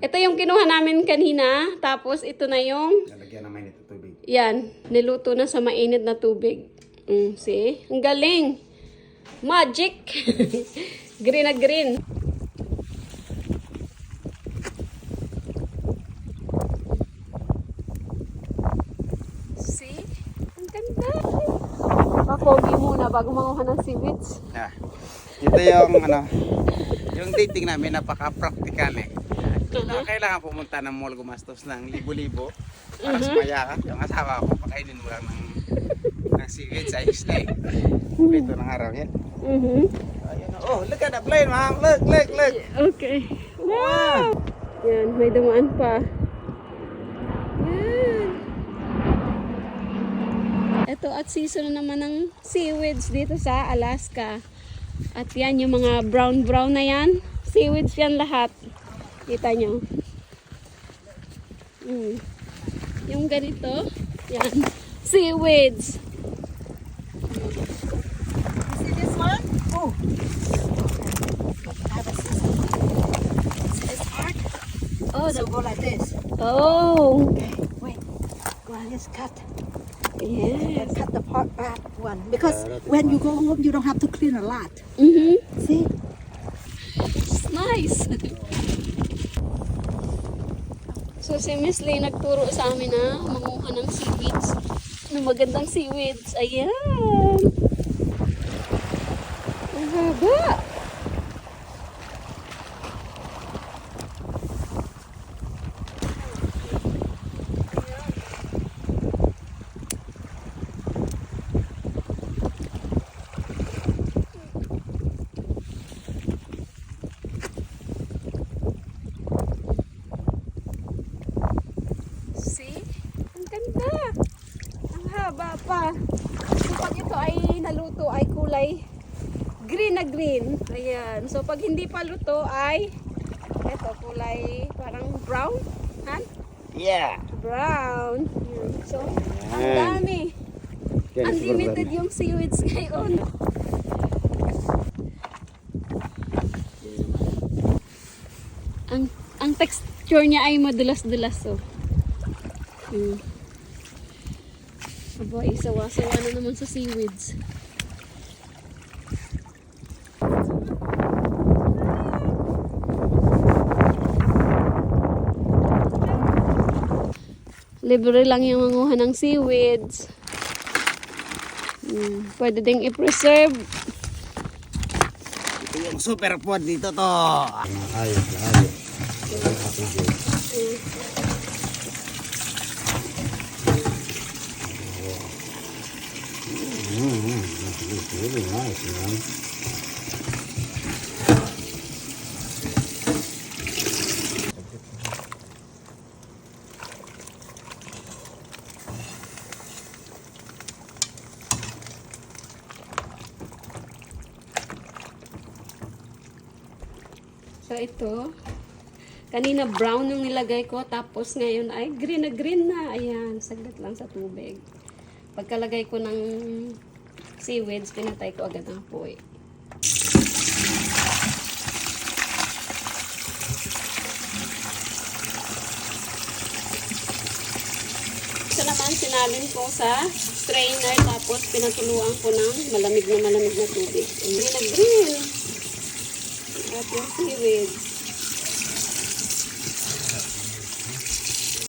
Ito yung kinuha namin kanina. Tapos ito na yung, Lalagyan naman ito tubig. yan, niluto na sa mainit na tubig. Mm, see? Ang galing. Magic. green na green. See? Ang ganda. Papogi muna bago manguha ng seaweeds. Ah, ito yung ano, yung dating namin napaka-practical eh. Uh Kailangan pumunta ng mall gumastos ng libo-libo para sumaya ka. Yung asawa ko, pakainin mo lang ng, ng seaweed sa isla eh. Ito ng araw yan. Mhm. Ayun, oh, look at the plane, ma'am. Look, look, look. Okay. Wow! Yan, may dumaan pa. Yan. Ito at season na naman ng seaweeds dito sa Alaska. At yan, yung mga brown-brown na yan. Seaweeds yan lahat. Kita nyo. Mm. Yung ganito, yan. Seaweeds. See this one? Oh. Oh, So go like this. oh. Okay, wait. Go ahead, just cut. Yes. And cut the part back one. Because when you go home, you don't have to clean a lot. Mm-hmm. See? It's nice. So si Miss Lay nagturo sa amin na manguha ng seaweeds. Ng magandang seaweeds. Ayan. Ang haba. See? Ang ganda. Ang haba pa. So pag ito ay naluto ay kulay green na green. Ayan. So pag hindi pa luto ay ito kulay parang brown. Han? Yeah. Brown. Ayan. So ang dami. Unlimited yung seaweeds ngayon. Ang ang texture niya ay madulas-dulas oh. Hmm. Aba, isawa-sawa na naman sa seaweeds. Libre lang yung manguha ng seaweeds. Hmm. Pwede ding i-preserve. Ito yung super food dito to. Ayos, ayos. Really nice, man. So ito, kanina brown yung nilagay ko, tapos ngayon ay green na green na. Ayan, saglit lang sa tubig. Pagkalagay ko ng seaweeds, pinatay ko agad ang apoy. Ito naman, sinalin ko sa strainer, tapos pinatuluan ko ng malamig na malamig na tubig. Green na green. At yung seaweeds.